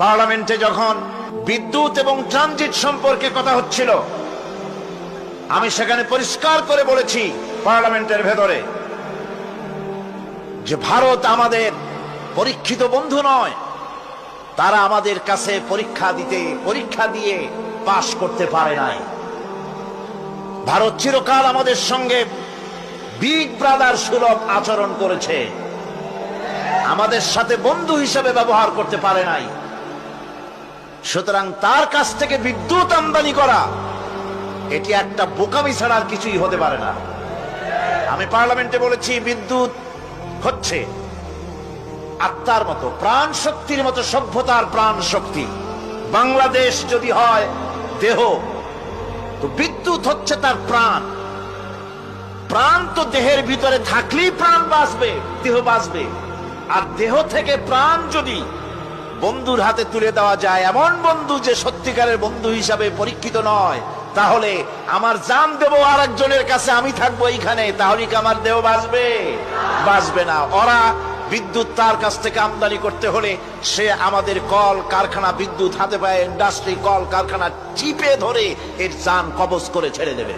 পার্লামেন্টে যখন বিদ্যুৎ এবং ট্রানজিট সম্পর্কে কথা হচ্ছিল, আমি সেখানে পরিষ্কার করে বলেছি পার্লামেন্টের ভেতরে যে ভারত আমাদের পরীক্ষিত বন্ধু নয়। তারা আমাদের কাছে পরীক্ষা দিতে, পরীক্ষা দিয়ে পাশ করতে পারে নাই। ভারত চিরকাল আমাদের সঙ্গে বিগ ব্রাদার সুলভ আচরণ করেছে। আমাদের সাথে বন্ধু হিসেবে ব্যবহার করতে পারে নাই। সুতরাং তার কাছ থেকে বিদ্যুৎ আমদানি করা, এটি একটা বোকামি ছাড়া আর কিছুই হতে পারে না। আমি পার্লামেন্টে বলেছি, বিদ্যুৎ হচ্ছে আত্মার মতো প্রাণ শক্তির মতো সভ্যতার প্রাণ শক্তি বাংলাদেশ যদি হয় দেহ, তো বিদ্যুৎ হচ্ছে তার প্রাণ। প্রাণ তো দেহের ভিতরে থাকলেই প্রাণ বাঁচবে, দেহ বাঁচবে। আর দেহ থেকে প্রাণ যদি বন্ধুর হাতে তুলে দেওয়া যায়, এমন বন্ধু যে সত্যিকারের বন্ধু হিসাবে পরীক্ষিত নয়। তাহলে আমার জান দেব আর একজনের কাছে, আমি থাকব এইখানে, তাহলে কি আমার দেহ বাঁচবে? বাঁচবে না। ওরা বিদ্যুৎ তার কাছ থেকে আমদানি করতে হলে সে আমাদের কল, কারখানা, বিদ্যুৎ হাতে পায়ে, ইন্ডাস্ট্রি, কল, কারখানা চিপে ধরে এর যান কবজ করে ছেড়ে দেবে।